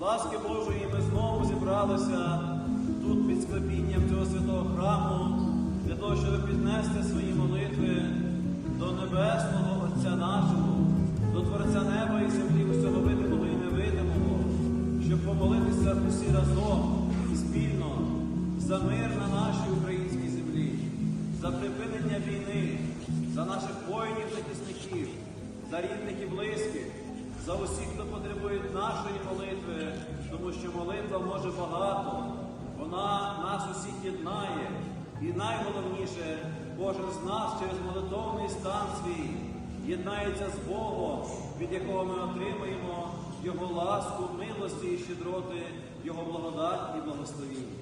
Ласки Божої ми знову зібралися тут під склепінням цього святого храму для того, щоб піднести свої молитви до Небесного Отця нашого, до Творця неба і землі, усього видимого і невидимого, щоб помолитися усі разом і спільно за мир на нашій українській землі, за припинення війни, за наших воїнів-захисників, за рідних і близьких, за усіх, хто потребує нашої молитви, тому що молитва може багато, вона нас усіх єднає. І найголовніше, кожен з нас через молитовний стан свій єднається з Богом, від якого ми отримуємо Його ласку, милості і щедроти, Його благодать і благословіння.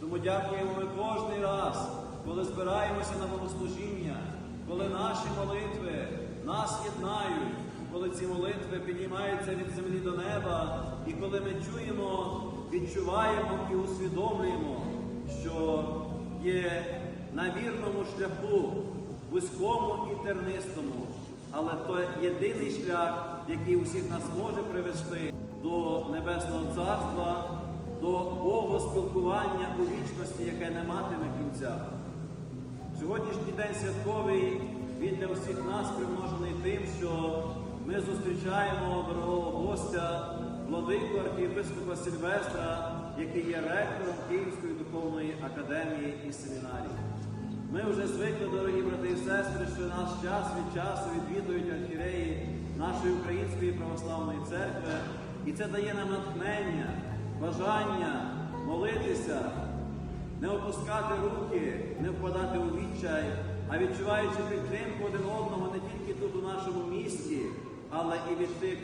Тому дякуємо ми кожний раз, коли збираємося на богослужіння, коли наші молитви нас єднають, коли ці молитви піднімаються від землі до неба, і коли ми чуємо, відчуваємо і усвідомлюємо, що є на вірному шляху, вузькому і тернистому, але то єдиний шлях, який усіх нас може привести до Небесного Царства, до Бога спілкування у вічності, яке не матиме кінця. Сьогоднішній день святковий він для всіх нас примножений тим, що ми зустрічаємо дорогого гостя, владику архієпископа Сильвестра, який є ректором Київської духовної академії і семінарії. Ми вже звикли, дорогі брати і сестри, що наш час від часу відвідують архіреї нашої української православної церкви, і це дає нам натхнення, бажання молитися, не опускати руки, не впадати у відчай, а відчуваючи підтримку один одного не тільки тут у нашому місті, але і від тих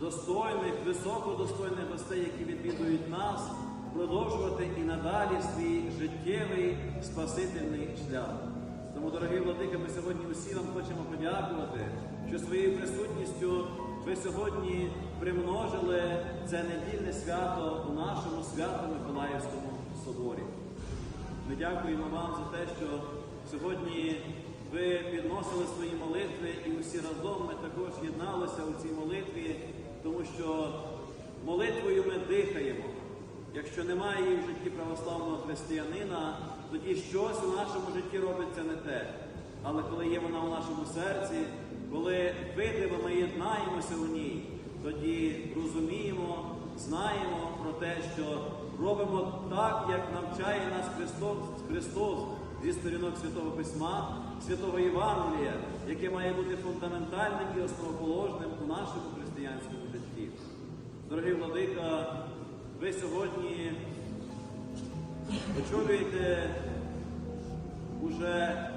достойних, високодостойних гостей, які відвідують нас, продовжувати і надалі свій життєвий спасительний шлях. Тому, дорогі владики, ми сьогодні усі вам хочемо подякувати, що своєю присутністю ви сьогодні примножили це недільне свято у нашому свято-Миколаївському соборі. Ми дякуємо вам за те, що сьогодні ви підносили свої молитви і усі разом ми також єдналися у цій молитві, тому що молитвою ми дихаємо. Якщо немає її в житті православного християнина, тоді щось у нашому житті робиться не те. Але коли є вона у нашому серці, коли видиво ми єднаємося у ній, тоді розуміємо, знаємо про те, що робимо так, як навчає нас Христос, Христос зі сторінок Святого Письма, Святого Євангелія, яке має бути фундаментальним і основоположним у нашому християнському житті. Дорогі владика, ви сьогодні очолюєте уже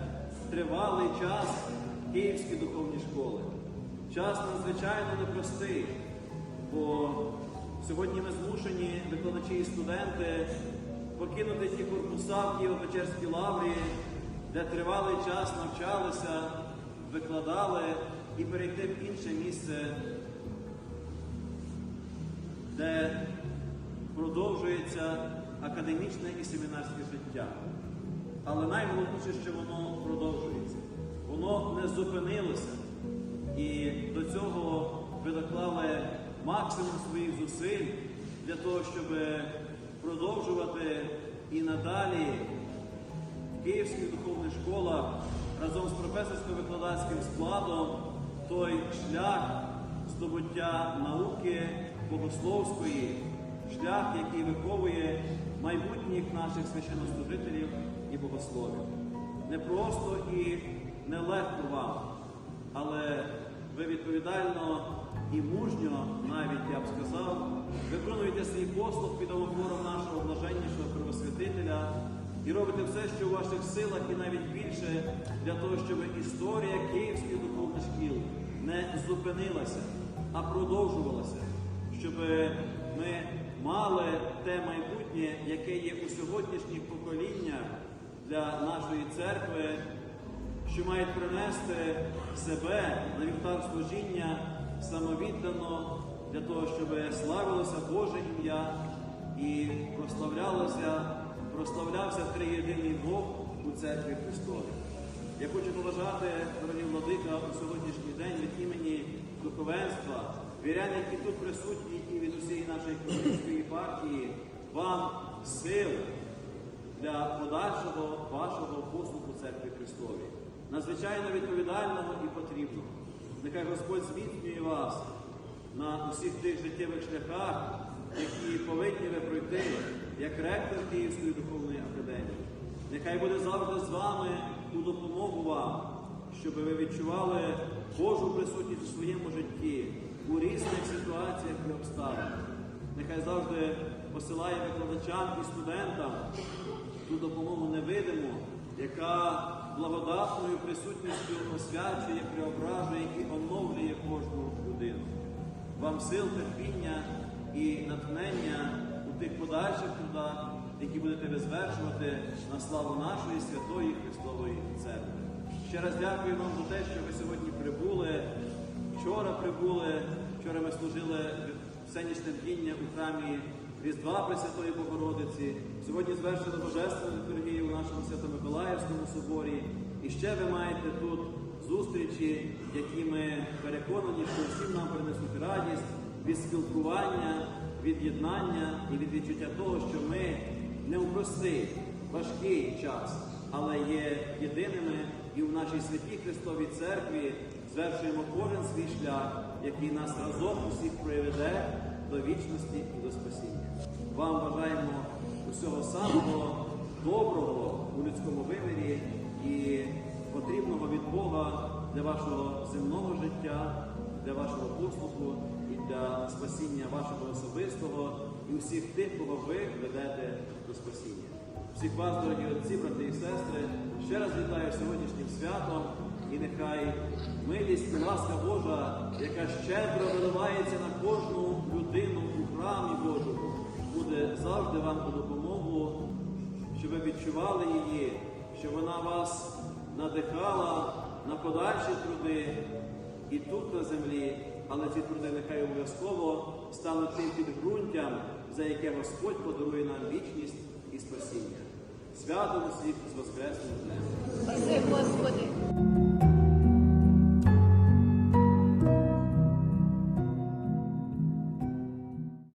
тривалий час Київські духовні школи. Час надзвичайно непростий, бо сьогодні ми змушені, викладачі і студенти, покинути ті корпуса в Києво-Печерській лаврі, де тривалий час навчалися, викладали і перейти в інше місце, де продовжується академічне і семінарське життя. Але найголовніше, що воно продовжується. Воно не зупинилося. І до цього ви доклали максимум своїх зусиль для того, щоб продовжувати і надалі в Київських духовних школах разом з професорсько-викладацьким складом той шлях здобуття науки богословської, шлях, який виховує майбутніх наших священнослужителів і богословів. Не просто і нелегко вам, але ви відповідально і мужньо, навіть я б сказав, виконуєте свій послуг під омофором нашого блаженнішого Первосвятителя і робите все, що у ваших силах, і навіть більше для того, щоб історія Київських духовних шкіл не зупинилася, а продовжувалася, щоб ми мали те майбутнє, яке є у сьогоднішніх поколіннях для нашої церкви, що мають принести себе на вівтар служіння самовіддано для того, щоб славилося Боже ім'я і прославлялося, прославлявся триєдиний Бог у церкві Христовій. Я хочу поважати, дорогі владика, у сьогоднішній день від імені духовенства віряни, які тут присутні, і від усієї нашої християнської партії, вам сил для подальшого вашого послуху церкві Христовій, надзвичайно відповідального і потрібного. Нехай Господь зміцнює вас на усіх тих життєвих шляхах, які повинні ви пройти як ректор Київської духовної академії. Нехай буде завжди з вами у допомогу вам, щоб ви відчували Божу присутність у своєму житті у різних ситуаціях і обставинах. Нехай завжди посилає викладачам і студентам ту допомогу невидиму, яка благодатною присутністю освячує, преображує і оновлює кожну людину. Вам сил, терпіння і натхнення у тих подальших трудах, які будете ви звершувати на славу нашої святої Христової Церкви. Ще раз дякую вам за те, що ви сьогодні прибули. Вчора прибули, вчора ми служили всенічне бдіння у храмі Різдва Пресвятої Богородиці. Сьогодні звершили Божественну літургію у нашому Свято-Миколаївському соборі. І ще ви маєте тут зустрічі, які ми переконані, що всім нам принесуть радість від спілкування, від єднання і від відчуття того, що ми не у простий, важкий час, але є єдиними і в нашій святій Христовій церкві звершуємо кожен свій шлях, який нас разом усіх приведе до вічності і до спасіння. Вам бажаємо усього самого доброго у людському вимірі і потрібного від Бога для вашого земного життя, для вашого послуху і для спасіння вашого особистого і усіх тих, кого ви ведете до спасіння. Всіх вас, дорогі отці, брати і сестри, ще раз вітаю сьогоднішнім святом, і нехай милість і ласка Божа, яка щедро виливається на кожну людину у храмі Божому, буде завжди вам у допомогу, чи ви відчували її, що вона вас надихала на подальші труди і тут на землі, але ці труди нехай обов'язково стали тим підґрунтям, за яке Господь подарує нам вічність і спасіння. Свято усіх з Воскресним днем. Спаси, Господи!